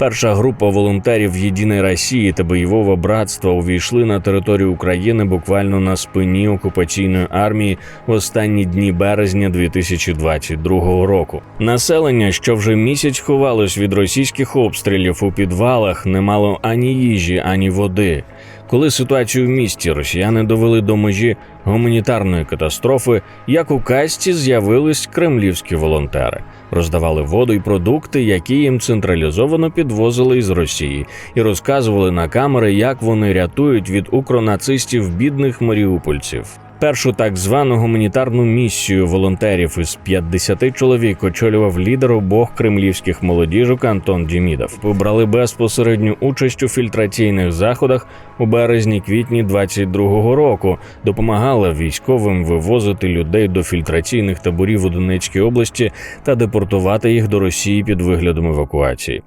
Перша група волонтерів Єдиної Росії та бойового братства увійшли на територію України буквально на спині окупаційної армії в останні дні березня 2022 року. Населення, що вже місяць ховалось від російських обстрілів у підвалах, не мало ані їжі, ані води. Коли ситуацію в місті росіяни довели до межі гуманітарної катастрофи, як у касті з'явились кремлівські волонтери, роздавали воду й продукти, які їм централізовано підвозили із Росії, і розказували на камери, як вони рятують від укронацистів бідних маріупольців. Першу так звану гуманітарну місію волонтерів із 50 чоловік очолював лідер обох кремлівських молодіжок Антон Дімідов. Побрали безпосередню участь у фільтраційних заходах у березні-квітні 22-го року. Допомагали військовим вивозити людей до фільтраційних таборів у Донецькій області та депортувати їх до Росії під виглядом евакуації.